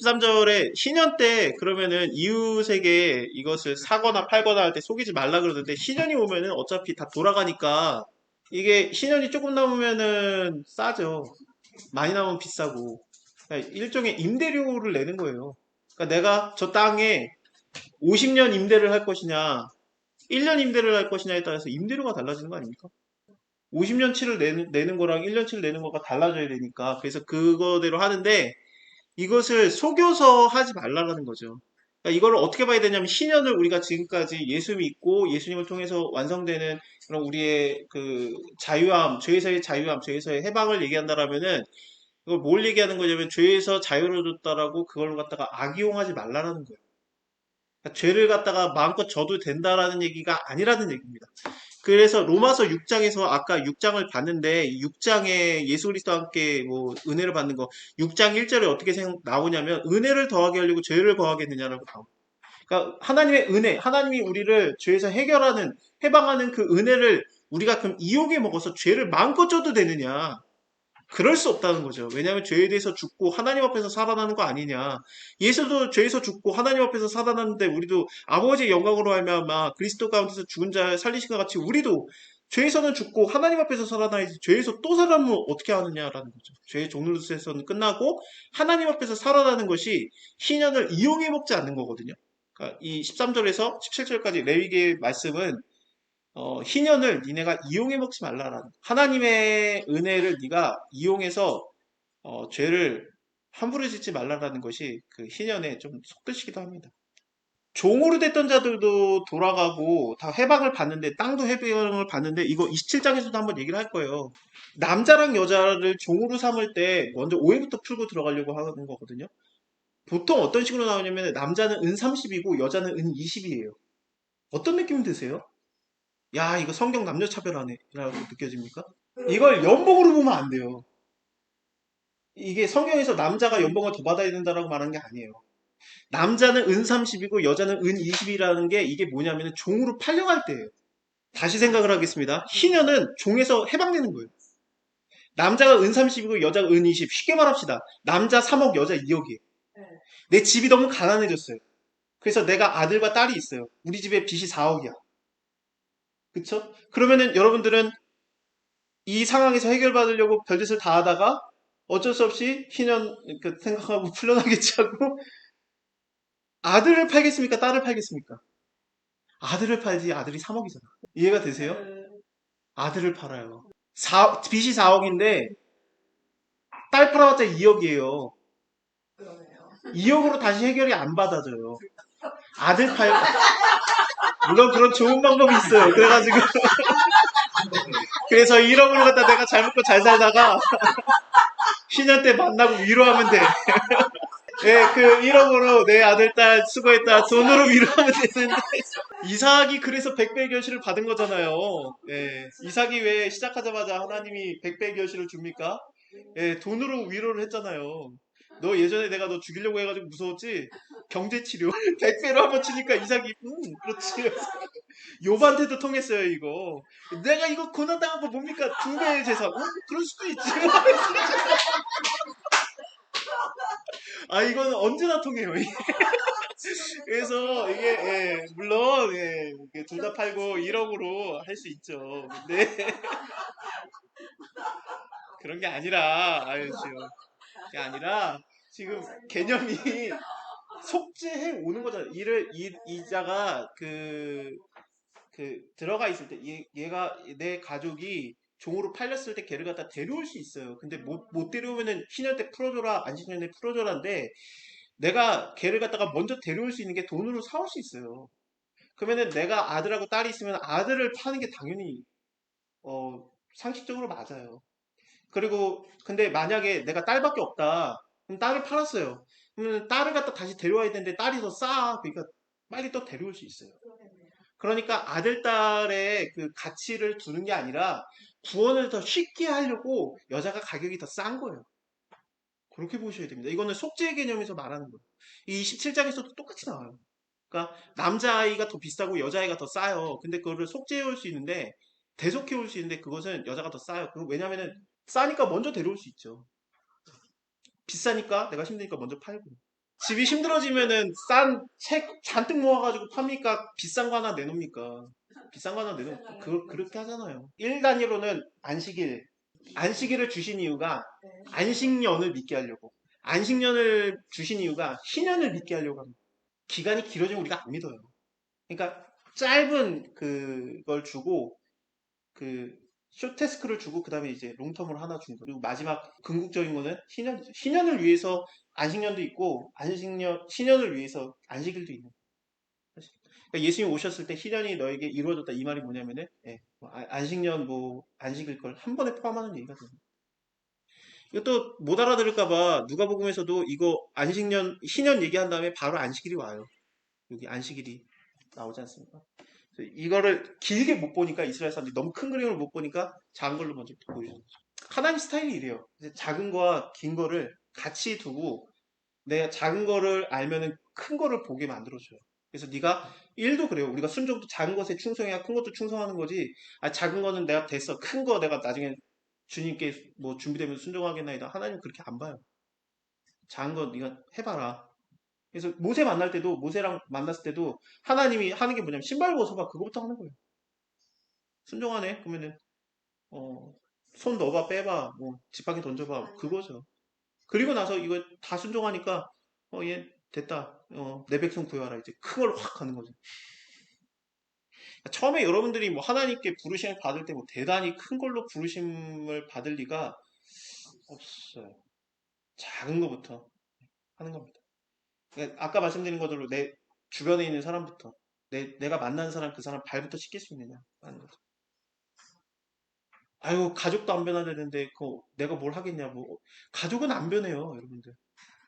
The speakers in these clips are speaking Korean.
13절에 신년 때 그러면은 이웃에게 이것을 사거나 팔거나 할 때 속이지 말라 그러는데 신년이 오면은 어차피 다 돌아가니까 이게 신년이 조금 남으면은 싸죠. 많이 남으면 비싸고. 그러니까 일종의 임대료를 내는 거예요. 그러니까 내가 저 땅에 50년 임대를 할 것이냐, 1년 임대를 할 것이냐에 따라서 임대료가 달라지는 거 아닙니까? 50년치를 내는, 내는 거랑 1년치를 내는 거가 달라져야 되니까. 그래서 그거대로 하는데 이것을 속여서 하지 말라라는 거죠. 그러니까 이걸 어떻게 봐야 되냐면 신년을 우리가 지금까지 예수 믿고 예수님을 통해서 완성되는 그런 우리의 그 자유함, 죄에서의 자유함, 죄에서의 해방을 얘기한다라면은 이걸 뭘 얘기하는 거냐면 죄에서 자유로워졌다라고 그걸 갖다가 악이용하지 말라라는 거예요. 그러니까 죄를 갖다가 마음껏 져도 된다라는 얘기가 아니라는 얘기입니다. 그래서 로마서 6장에서 아까 6장을 봤는데 6장에 예수 그리스도와 함께 뭐 은혜를 받는 거 6장 1절에 어떻게 생- 나오냐면 은혜를 더하게 하려고 죄를 거하겠느냐라고 나옵니다. 그러니까 하나님의 은혜, 하나님이 우리를 죄에서 해결하는 해방하는 그 은혜를 우리가 그럼 이용해 먹어서 죄를 마음껏 져도 되느냐? 그럴 수 없다는 거죠. 왜냐하면 죄에 대해서 죽고 하나님 앞에서 살아나는 거 아니냐. 예수도 죄에서 죽고 하나님 앞에서 살아났는데 우리도 아버지의 영광으로 말미암아 그리스도 가운데서 죽은 자 살리신 것 같이 우리도 죄에서는 죽고 하나님 앞에서 살아나야지 죄에서 또 살아나면 어떻게 하느냐라는 거죠. 죄의 종로에서는 끝나고 하나님 앞에서 살아나는 것이 신년을 이용해 먹지 않는 거거든요. 그러니까 이 13절에서 17절까지 레위기의 말씀은 어, 희년을 니네가 이용해 먹지 말라라는 하나님의 은혜를 네가 이용해서 어, 죄를 함부로 짓지 말라라는 것이 그 희년에 좀 속뜻이기도 합니다. 종으로 됐던 자들도 돌아가고 다 해방을 받는데 땅도 해방을 받는데 이거 27장에서도 한번 얘기를 할 거예요. 남자랑 여자를 종으로 삼을 때 먼저 오해부터 풀고 들어가려고 하는 거거든요. 보통 어떤 식으로 나오냐면 남자는 은 30이고 여자는 은 20이에요. 어떤 느낌 드세요? 야, 이거 성경 남녀 차별하네. 라고 느껴집니까? 이걸 연봉으로 보면 안 돼요. 이게 성경에서 남자가 연봉을 더 받아야 된다라고 말하는 게 아니에요. 남자는 은 30이고 여자는 은 20이라는 게 이게 뭐냐면 종으로 팔려갈 때예요. 다시 생각을 하겠습니다. 희년은 종에서 해방되는 거예요. 남자가 은 30이고 여자가 은 20. 쉽게 말합시다. 남자 3억, 여자 2억이에요. 내 집이 너무 가난해졌어요. 그래서 내가 아들과 딸이 있어요. 우리 집에 빚이 4억이야. 그쵸? 그러면은 여러분들은 이 상황에서 해결받으려고 별짓을 다 하다가 어쩔 수 없이 희년 그 생각하고 풀려나겠지 하고 아들을 팔겠습니까? 딸을 팔겠습니까? 아들을 팔지 아들이 3억이잖아. 이해가 되세요? 아들을 팔아요. 사- 빚이 4억인데 딸 팔아봤자 2억이에요. 그러네요. 2억으로 다시 해결이 안 받아져요. 아들 팔 물론 그런 좋은 방법이 있어요. 그래가지고 그래서 1억을 갖다 내가 잘 먹고 잘 살다가 신년 때 만나고 위로하면 돼. 예, 그 1억으로 내 아들 딸 수고했다 돈으로 위로하면 되는데 이삭이 그래서 백배 결실을 받은 거잖아요. 예, 이삭이 왜 시작하자마자 하나님이 백배 결실을 줍니까? 예, 돈으로 위로를 했잖아요. 너 예전에 내가 너 죽이려고 해가지고 무서웠지? 경제치료. 100배로 한번 치니까 이삭이, 음, 그렇지. 요반테도 통했어요, 이거. 내가 이거 고난당한 거 뭡니까? 두 배의 재산. 어? 그럴 수도 있지. 아, 이거는 언제나 통해요. 그래서 이게, 예, 물론, 예, 둘 다 팔고 1억으로 할 수 있죠. 근데, 그런 게 아니라, 아유, 지금. 그 게 아니라 지금 개념이 속죄해 오는 거잖아. 이를 이 이자가 그 그 들어가 있을 때 얘, 얘가 내 가족이 종으로 팔렸을 때 걔를 갖다 데려올 수 있어요. 근데 못, 못 데려오면은 신년 때 풀어줘라 안신년 때 풀어줘라인데 내가 걔를 갖다가 먼저 데려올 수 있는 게 돈으로 사올 수 있어요. 그러면은 내가 아들하고 딸이 있으면 아들을 파는 게 당연히 어 상식적으로 맞아요. 그리고 근데 만약에 내가 딸밖에 없다. 그럼 딸을 팔았어요. 그러면 딸을 갖다 다시 데려와야 되는데 딸이 더 싸. 그러니까 빨리 또 데려올 수 있어요. 그러니까 아들 딸의 그 가치를 두는 게 아니라 구원을 더 쉽게 하려고 여자가 가격이 더 싼 거예요. 그렇게 보셔야 됩니다. 이거는 속죄 개념에서 말하는 거예요. 이 27장에서도 똑같이 나와요. 그러니까 남자아이가 더 비싸고 여자아이가 더 싸요. 근데 그거를 속죄해 올 수 있는데 대속해 올 수 있는데 그것은 여자가 더 싸요. 그 왜냐면은 싸니까 먼저 데려올 수 있죠. 비싸니까 내가 힘드니까 먼저 팔고. 집이 힘들어지면은 싼 책 잔뜩 모아가지고 팝니까? 비싼 거 하나 내놓습니까? 비싼 거 하나 내놓, 그, 그렇게 하잖아요. 1단위로는 안식일. 안식일을 주신 이유가 안식년을 믿게 하려고. 안식년을 주신 이유가 희년을 믿게 하려고 합니다. 기간이 길어지면 우리가 안 믿어요. 그러니까 짧은 그걸 주고 그 쇼테스크를 주고 그 다음에 이제 롱텀을 하나 준 거. 그리고 마지막 궁극적인 거는 희년이죠. 희년을 위해서 안식년도 있고 안식년 신년을 위해서 안식일도 있는. 그러니까 예수님 오셨을 때 희년이 너에게 이루어졌다 이 말이 뭐냐면은 예, 뭐 아- 안식년 뭐 안식일 걸 한 번에 포함하는 얘기가 됩니다. 이것도 못 알아들을까봐 누가복음에서도 이거 안식년 희년 얘기한 다음에 바로 안식일이 와요. 여기 안식일이 나오지 않습니까? 이거를 길게 못 보니까 이스라엘 사람들이 너무 큰 그림을 못 보니까 작은 걸로 먼저 보여주는 거죠. 하나님 스타일이 이래요. 작은 거와 긴 거를 같이 두고 내가 작은 거를 알면은 큰 거를 보게 만들어줘요. 그래서 네가 일도 그래요. 우리가 순종도 작은 것에 충성해야 큰 것도 충성하는 거지. 아 작은 거는 내가 됐어. 큰 거 내가 나중에 주님께 뭐 준비되면 순종하겠나이다. 하나님 그렇게 안 봐요. 작은 거 네가 해봐라. 그래서 모세 만날 때도 모세랑 만났을 때도 하나님이 하는 게 뭐냐면 신발 벗어봐 그거부터 하는 거예요. 순종하네 그러면은 어, 손 넣어봐 빼봐 뭐 지팡이 던져봐 그거죠. 그리고 나서 이거 다 순종하니까 어 얘 됐다 어, 내 백성 구해와라 이제 큰 걸확 가는 거죠. 처음에 여러분들이 뭐 하나님께 부르심을 받을 때 뭐 대단히 큰 걸로 부르심을 받을 리가 없어요. 작은 거부터 하는 겁니다. 그러니까 아까 말씀드린 것대로 내 주변에 있는 사람부터 내, 내가 만난 사람 그 사람 발부터 씻길 수 있느냐 하는 거죠. 가족도 안 변화되는데 그 내가 뭘 하겠냐고 가족은 안 변해요 여러분들.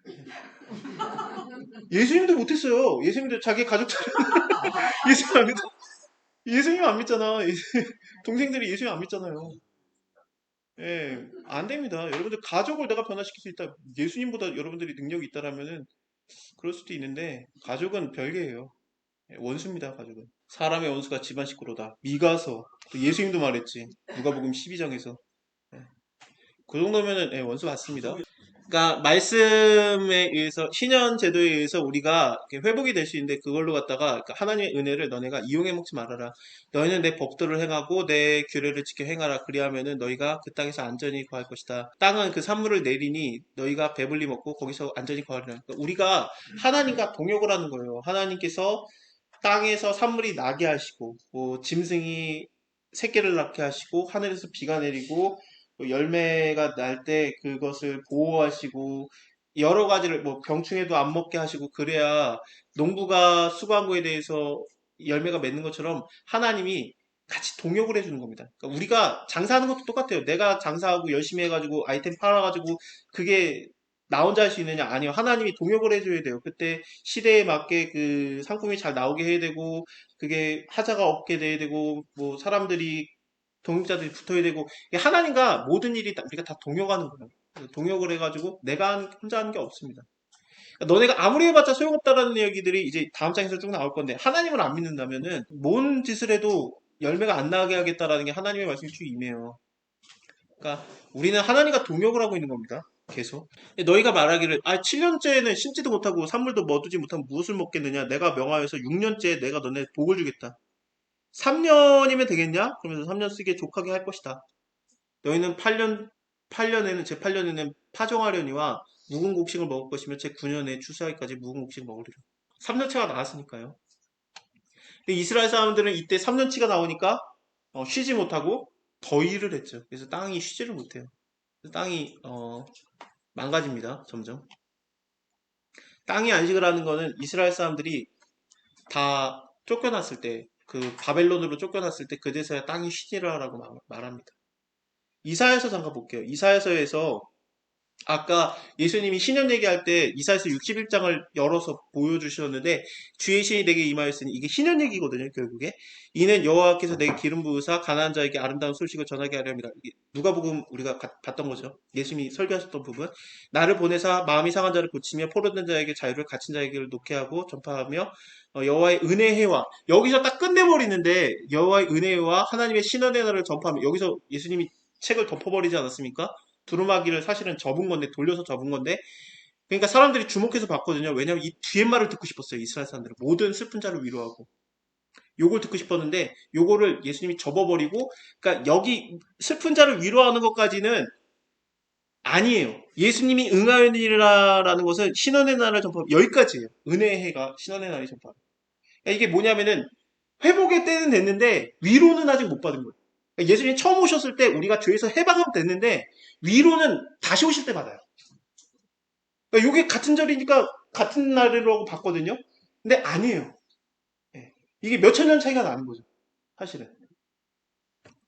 예수님도 못했어요. 예수님도 자기 가족 예수님 안 믿 예수님 안 믿잖아. 동생들이 예수님 안 믿잖아요. 예, 안 됩니다. 여러분들 가족을 내가 변화시킬 수 있다. 예수님보다 여러분들이 능력이 있다라면은 그럴 수도 있는데 가족은 별개예요 예, 원수입니다, 가족은. 사람의 원수가 집안 식구로다. 미가서. 또 예수님도 말했지. 누가복음 12장에서. 그 정도면은 예, 원수 맞습니다. 그러니까 말씀에 의해서 신현 제도에 의해서 우리가 회복이 될 수 있는데 그걸로 갖다가 그러니까 하나님의 은혜를 너네가 이용해 먹지 말아라. 너희는 내 법도를 행하고 내 규례를 지켜 행하라. 그리하면은 너희가 그 땅에서 안전히 거할 것이다. 땅은 그 산물을 내리니 너희가 배불리 먹고 거기서 안전히 거하리라. 그러니까 우리가 하나님과 동역을 하는 거예요. 하나님께서 땅에서 산물이 나게 하시고 뭐 짐승이 새끼를 낳게 하시고 하늘에서 비가 내리고 또 열매가 날 때 그것을 보호하시고 여러 가지를 뭐 병충해도 안 먹게 하시고 그래야 농부가 수고한 거에 대해서 열매가 맺는 것처럼 하나님이 같이 동역을 해주는 겁니다. 그러니까 우리가 장사하는 것도 똑같아요. 내가 장사하고 열심히 해가지고 아이템 팔아가지고 그게 나 혼자 할 수 있느냐? 아니요. 하나님이 동역을 해줘야 돼요. 그때 시대에 맞게 그 상품이 잘 나오게 해야 되고, 그게 하자가 없게 돼야 되고, 뭐 사람들이 동역자들이 붙어야 되고, 하나님과 모든 일이 다- 우리가 다 동역하는 거예요. 동역을 해가지고 내가 한- 혼자 하는 게 없습니다. 그러니까 너네가 아무리 해봤자 소용없다라는 얘기들이 이제 다음 장에서 쭉 나올 건데 하나님을 안 믿는다면은 뭔 짓을 해도 열매가 안 나게 하겠다라는 게 하나님의 말씀이 쭉 임해요. 그러니까 우리는 하나님과 동역을 하고 있는 겁니다. 계속. 너희가 말하기를 아 7년째는 심지도 못하고 산물도 머두지 못하면 무엇을 먹겠느냐? 내가 명하여서 6년째 내가 너네 복을 주겠다. 3년이면 되겠냐? 그러면서 3년 쓰기에 족하게 할 것이다. 너희는 8년 8년에는 제 8년에는 파종하려니와 묵은 곡식을 먹을 것이며 제 9년에 추수하기까지 묵은 곡식을 먹으리라. 3년치가 나왔으니까요. 근데 이스라엘 사람들은 이때 3년치가 나오니까 어, 쉬지 못하고 더 일을 했죠. 그래서 땅이 쉬지를 못해요. 땅이 어, 망가집니다. 점점. 땅이 안식을 하는 거는 이스라엘 사람들이 다 쫓겨났을 때, 그 바벨론으로 쫓겨났을 때 그제서야 땅이 쉬지라라고 말- 말합니다. 이사야서 잠깐 볼게요. 이사야서에서 아까 예수님이 신년 얘기할 때 이사야서 61장을 열어서 보여주셨는데 주의 신이 내게 임하였으니 이게 신년 얘기거든요. 결국에 이는 여호와께서 내게 기름 부으사 가난한 자에게 아름다운 소식을 전하게 하려니라. 누가복음 우리가 가- 봤던 거죠. 예수님이 설교하셨던 부분. 나를 보내사 마음이 상한 자를 고치며 포로된 자에게 자유를 갇힌 자에게 놓게 하고 전파하며 어, 여호와의 은혜해와 여기서 딱 끝내버리는데 여호와의 은혜와 하나님의 신원의 나라를 전파하며 여기서 예수님이 책을 덮어버리지 않았습니까? 두루마기를 사실은 접은 건데 돌려서 접은 건데 그러니까 사람들이 주목해서 봤거든요. 왜냐면 이 뒤에 말을 듣고 싶었어요. 이스라엘 사람들은. 모든 슬픈 자를 위로하고. 요걸 듣고 싶었는데 요거를 예수님이 접어버리고 그러니까 여기 슬픈 자를 위로하는 것까지는 아니에요. 예수님이 응하리라라는 것은 신원의 날을 전파하고 여기까지예요. 은혜의 해가 신원의 날이 전파하고. 그러니까 이게 뭐냐면은 회복의 때는 됐는데 위로는 아직 못 받은 거예요. 그러니까 예수님이 처음 오셨을 때 우리가 죄에서 해방하면 됐는데 위로는 다시 오실 때 받아요. 그러니까 이게 같은 절이니까 같은 날이라고 봤거든요. 근데 아니에요. 예. 이게 몇천 년 차이가 나는 거죠. 사실은.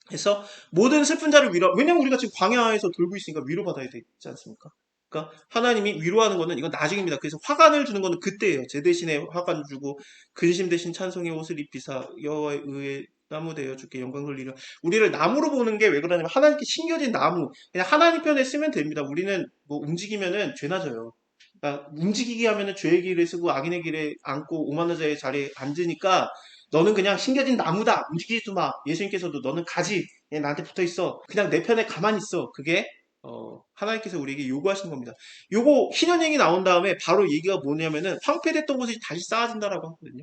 그래서 모든 슬픈 자를 위로 왜냐면 우리가 지금 광야에서 돌고 있으니까 위로받아야 되지 않습니까? 그러니까 하나님이 위로하는 거는 이건 나중입니다. 그래서 화관을 주는 거는 그때예요. 제 대신에 화관을 주고 근심 대신 찬송의 옷을 입히사 여호와의 의에 나무 되어 주께 영광 돌리려 우리를 나무로 보는 게 왜 그러냐면 하나님께 신겨진 나무 그냥 하나님 편에 쓰면 됩니다. 우리는 뭐 움직이면은 죄나 져요. 그러니까 움직이게 하면은 죄의 길에 쓰고 악인의 길에 앉고 오만한 자의 자리에 앉으니까 너는 그냥 신겨진 나무다. 움직이지도 마. 예수님께서도 너는 가지. 나한테 붙어 있어. 그냥 내 편에 가만히 있어. 그게 어, 하나님께서 우리에게 요구하시는 겁니다. 요거 희년행이 나온 다음에 바로 얘기가 뭐냐면은 황폐됐던 것이 다시 쌓아진다라고 하거든요.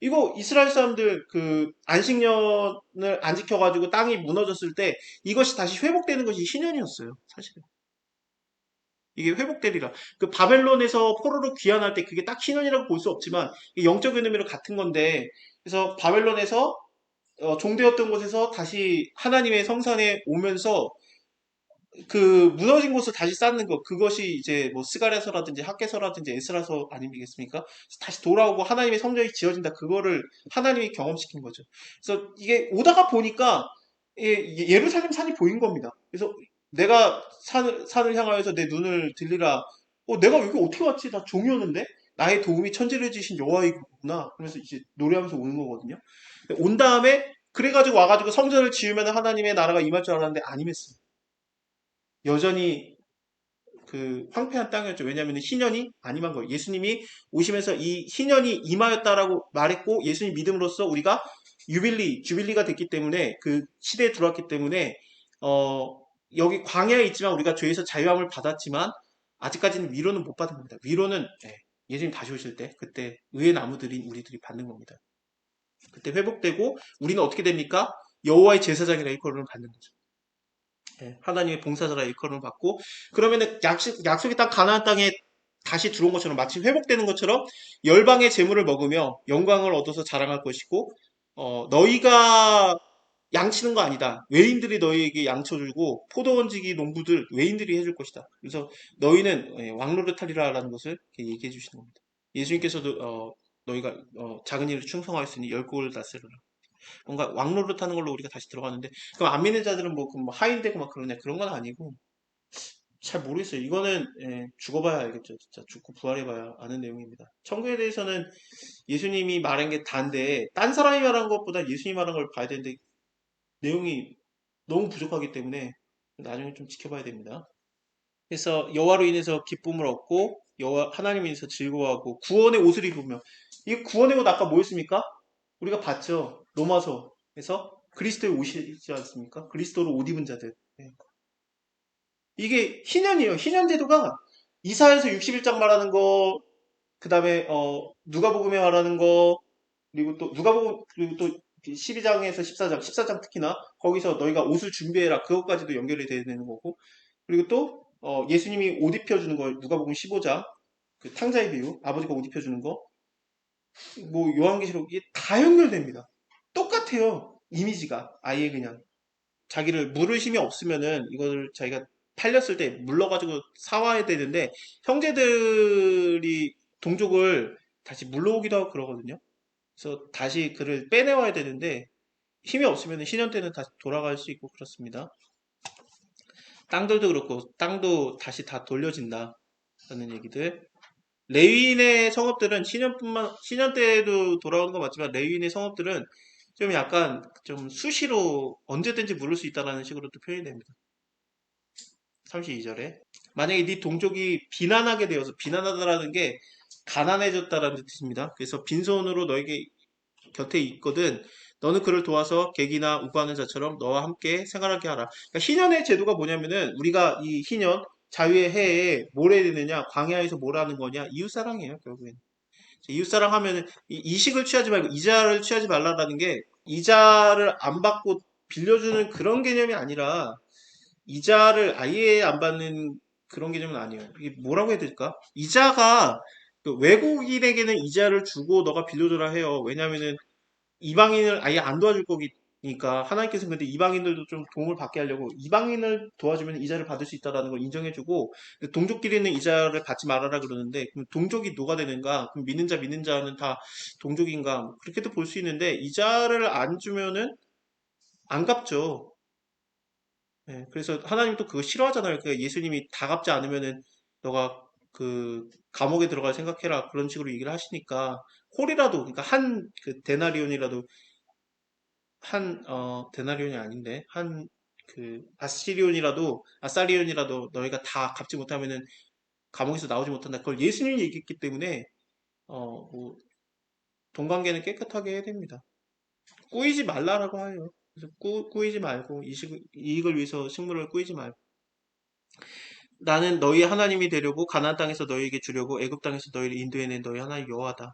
이거 이스라엘 사람들 그 안식년을 안 지켜가지고 땅이 무너졌을 때 이것이 다시 회복되는 것이 희년이었어요. 사실은. 이게 회복되리라. 그 바벨론에서 포로로 귀환할 때 그게 딱 희년이라고 볼 수 없지만 영적인 의미로 같은 건데 그래서 바벨론에서 어, 종되었던 곳에서 다시 하나님의 성산에 오면서 그 무너진 곳을 다시 쌓는 것 그것이 이제 뭐 스가랴서라든지 학개서라든지 에스라서 아니겠습니까? 다시 돌아오고 하나님의 성전이 지어진다 그거를 하나님이 경험시킨 거죠. 그래서 이게 오다가 보니까 예, 예루살렘 산이 보인 겁니다. 그래서 내가 산을, 산을 향하여서 내 눈을 들리라. 어, 내가 여기 어떻게 왔지? 나 종이었는데? 나의 도움이 천지를 지신 여호와이구나. 그러면서 이제 노래하면서 오는 거거든요. 온 다음에 그래가지고 와가지고 성전을 지으면 하나님의 나라가 임할 줄 알았는데 아니었어요. 여전히 그 황폐한 땅이었죠. 왜냐하면 희년이 안 임한 거예요. 예수님이 오시면서 이 희년이 임하였다라고 말했고 예수님 믿음으로써 우리가 유빌리, 주빌리가 됐기 때문에 그 시대에 들어왔기 때문에 어 여기 광야에 있지만 우리가 죄에서 자유함을 받았지만 아직까지는 위로는 못 받은 겁니다. 위로는 예, 예수님 다시 오실 때 그때 의의 나무들인 우리들이 받는 겁니다. 그때 회복되고 우리는 어떻게 됩니까? 여호와의 제사장이라 일컬음을 받는 거죠. 예, 하나님의 봉사자라 일컬음을 받고 그러면은 약속, 약속의 땅 가나안 땅에 다시 들어온 것처럼 마치 회복되는 것처럼 열방의 재물을 먹으며 영광을 얻어서 자랑할 것이고 어, 너희가 양치는 거 아니다. 외인들이 너희에게 양쳐 주고 포도원지기 농부들 외인들이 해줄 것이다. 그래서 너희는 예, 왕노릇하리라라는 것을 얘기해 주시는 겁니다. 예수님께서도 어, 너희가 어, 작은 일을 충성하였으니 열국을 다스려라. 뭔가 왕노릇하는 걸로 우리가 다시 들어가는데 그럼 안 믿는 자들은 뭐, 뭐 하인되고 막 그러냐 그런 건 아니고 잘 모르겠어요. 이거는 예, 죽어봐야 알겠죠. 진짜 죽고 부활해봐야 아는 내용입니다. 천국에 대해서는 예수님이 말한 게 단데 딴 사람이 말한 것보다 예수님이 말한 걸 봐야 되는데 내용이 너무 부족하기 때문에 나중에 좀 지켜봐야 됩니다. 그래서 여호와로 인해서 기쁨을 얻고 여호와 하나님에 인해서 즐거워하고 구원의 옷을 입으며 이 구원의 옷 아까 뭐였습니까? 우리가 봤죠. 로마서에서 그리스도의 옷이지 않습니까? 그리스도로 옷 입은 자들. 네. 이게 희년이에요. 희년 제도가 이사에서 61장 말하는 거, 그 다음에 어 누가복음에 말하는 거, 그리고 또 누가복음 그리고 또 12장에서 14장, 14장 특히나 거기서 너희가 옷을 준비해라. 그것까지도 연결이 되는 거고. 그리고 또 어, 예수님이 옷 입혀주는 거 누가복음 15장 그 탕자의 비유 아버지가 옷 입혀주는 거. 뭐 요한계시록 이게 다 연결됩니다. 똑같아요. 이미지가 아예 그냥 자기를 물을 힘이 없으면은 이거를 자기가 팔렸을 때 물러가지고 사와야 되는데 형제들이 동족을 다시 물러오기도 하고 그러거든요. 그래서 다시 그를 빼내와야 되는데 힘이 없으면 신년 때는 다시 돌아갈 수 있고 그렇습니다. 땅들도 그렇고 땅도 다시 다 돌려진다 라는 얘기들 레위인의 성업들은 신년뿐만 신년 때에도 돌아오는 건 맞지만 레위인의 성업들은 좀 약간 좀 수시로 언제든지 물을 수 있다라는 식으로 또 표현이 됩니다. 32절에 만약에 네 동족이 비난하게 되어서 비난하다라는 게 가난해졌다라는 뜻입니다. 그래서 빈손으로 너에게 곁에 있거든 너는 그를 도와서 객이나 우고하는 자처럼 너와 함께 생활하게 하라. 그러니까 희년의 제도가 뭐냐면은 우리가 이 희년 자유의 해에 뭘 해야 되느냐? 광야에서 뭘 하는 거냐? 이웃사랑이에요, 결국엔. 이웃사랑 하면은 이- 이식을 취하지 말고 이자를 취하지 말라라는 게 이자를 안 받고 빌려주는 그런 개념이 아니라 이자를 아예 안 받는 그런 개념은 아니에요. 이게 뭐라고 해야 될까? 이자가 그 외국인에게는 이자를 주고 너가 빌려줘라 해요. 왜냐면은 이방인을 아예 안 도와줄 거 니까 하나님께서는 근데 이방인들도 좀 도움을 받게 하려고 이방인을 도와주면 이자를 받을 수 있다라는 걸 인정해주고 동족끼리는 이자를 받지 말아라 그러는데 그럼 동족이 누가 되는가? 그럼 믿는 자 믿는 자는 다 동족인가? 뭐 그렇게도 볼 수 있는데 이자를 안 주면은 안 갚죠. 예, 그래서 하나님도 그거 싫어하잖아요. 그러니까 예수님이 다 갚지 않으면은 너가 그 감옥에 들어갈 생각해라 그런 식으로 얘기를 하시니까 홀이라도 그러니까 한 그 데나리온이라도 한 어 데나리온이 아닌데 한 그 아시리온이라도 아사리온이라도 너희가 다 갚지 못하면은 감옥에서 나오지 못한다. 그걸 예수님이 얘기했기 때문에 어뭐 동관계는 깨끗하게 해야 됩니다. 꾸이지 말라라고. 그래서 꾸, 꾸이지 말고 이식, 이익을 위해서 식물을 꾸이지 말고 나는 너희 하나님이 되려고 가나안 땅에서 너희에게 주려고 애굽 땅에서 너희를 인도해낸 너희 하나님 여호와다.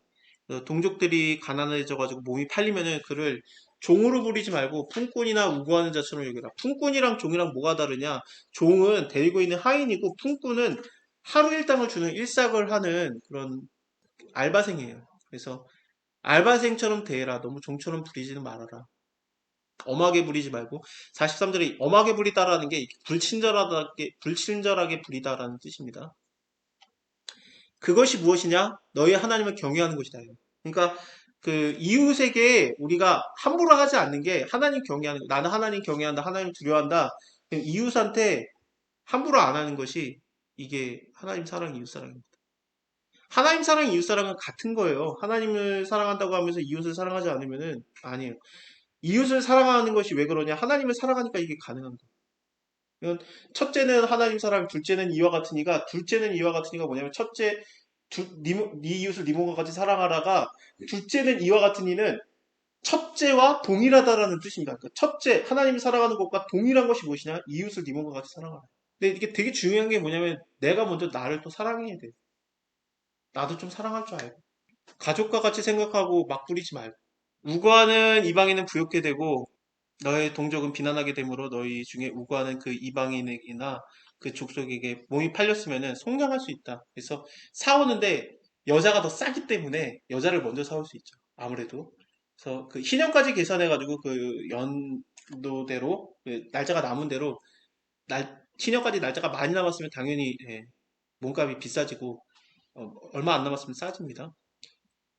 어, 동족들이 가난해져 가지고 몸이 팔리면은 그를 종으로 부리지 말고 품꾼이나 우고하는 자처럼 여기라. 품꾼이랑 종이랑 뭐가 다르냐? 종은 데리고 있는 하인이고 품꾼은 하루 일당을 주는 일삭을 하는 그런 알바생이에요. 그래서 알바생처럼 대해라. 너무 종처럼 부리지는 말아라. 엄하게 부리지 말고 43절에 엄하게 부리다라는 게 불친절하게 불친절하게 부리다라는 뜻입니다. 그것이 무엇이냐? 너희 하나님을 경외하는 것이다. 그러니까 그 이웃에게 우리가 함부로 하지 않는 게 하나님 경외하는 거. 나는 하나님 경외한다. 하나님 두려워한다. 이웃한테 함부로 안 하는 것이 이게 하나님 사랑 이웃 사랑입니다. 하나님 사랑 이웃 사랑은 같은 거예요. 하나님을 사랑한다고 하면서 이웃을 사랑하지 않으면은 아니에요. 이웃을 사랑하는 것이 왜 그러냐? 하나님을 사랑하니까 이게 가능한 거예요. 첫째는 하나님 사랑, 둘째는 이와 같으니가, 둘째는 이와 같으니가 뭐냐면 첫째 두, 네, 네 이웃을 네 몸과 같이 사랑하라가 둘째는 이와 같으니는 첫째와 동일하다라는 뜻입니다. 그러니까 첫째 하나님을 사랑하는 것과 동일한 것이 무엇이냐? 이웃을 네 몸과 같이 사랑하라. 근데 이게 되게 중요한 게 뭐냐면 내가 먼저 나를 또 사랑해야 돼. 나도 좀 사랑할 줄 알고 가족과 같이 생각하고 막 부리지 말고 우고하는 이방인은 부욕게 되고 너의 동족은 비난하게 되므로 너희 중에 우고하는 그 이방인에게나 그 족속에게 몸이 팔렸으면 속량할 수 있다. 그래서 사오는데 여자가 더 싸기 때문에 여자를 먼저 사올 수 있죠. 아무래도. 그래서 그 희년까지 계산해가지고 그 연도대로 그 날짜가 남은 대로 날 희년까지 날짜가 많이 남았으면 당연히 예, 몸값이 비싸지고 어, 얼마 안 남았으면 싸집니다.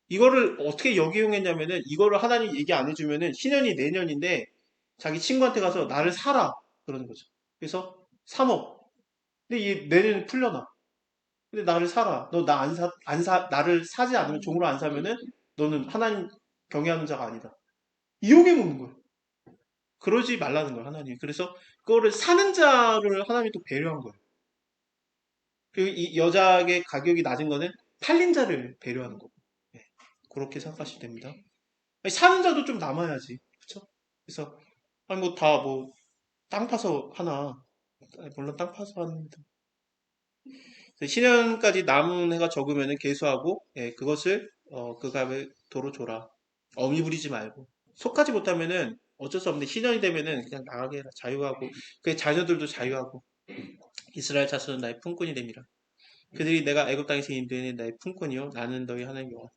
이거를 어떻게 역이용했냐면은 이거를 하나님 얘기 안 해주면은 신년이 내년인데 자기 친구한테 가서 나를 사라 그러는 거죠. 그래서 3억. 근데 이 내년에 풀려나. 근데 나를 사라. 너 나 안 사, 안 사, 나를 사지 않으면 종으로 안 사면은 너는 하나님 경외하는 자가 아니다. 이용해 먹는 거예요. 그러지 말라는 거예요, 하나님. 그래서 그거를 사는 자를 하나님이 또 배려한 거예요. 그리고 이 여자의 가격이 낮은 거는 팔린 자를 배려하는 거고. 네, 그렇게 생각하시면 됩니다. 아니, 사는 자도 좀 남아야지. 그쵸? 그래서, 아니, 뭐, 다, 뭐, 땅 파서 하나. 아니, 물론 땅 파서 하는데. 신년까지 남은 해가 적으면은 개수하고, 예, 그것을, 어, 그 값을 도로 줘라. 어미 부리지 말고. 속하지 못하면은 어쩔 수 없는데, 신년이 되면은 그냥 나가게 해라. 자유하고, 그 자녀들도 자유하고. 이스라엘 자손은 나의 품꾼이 됩니다. 그들이 내가 애굽 땅에서 인도해낸 나의 품꾼이요 나는 너희 하나님 여호와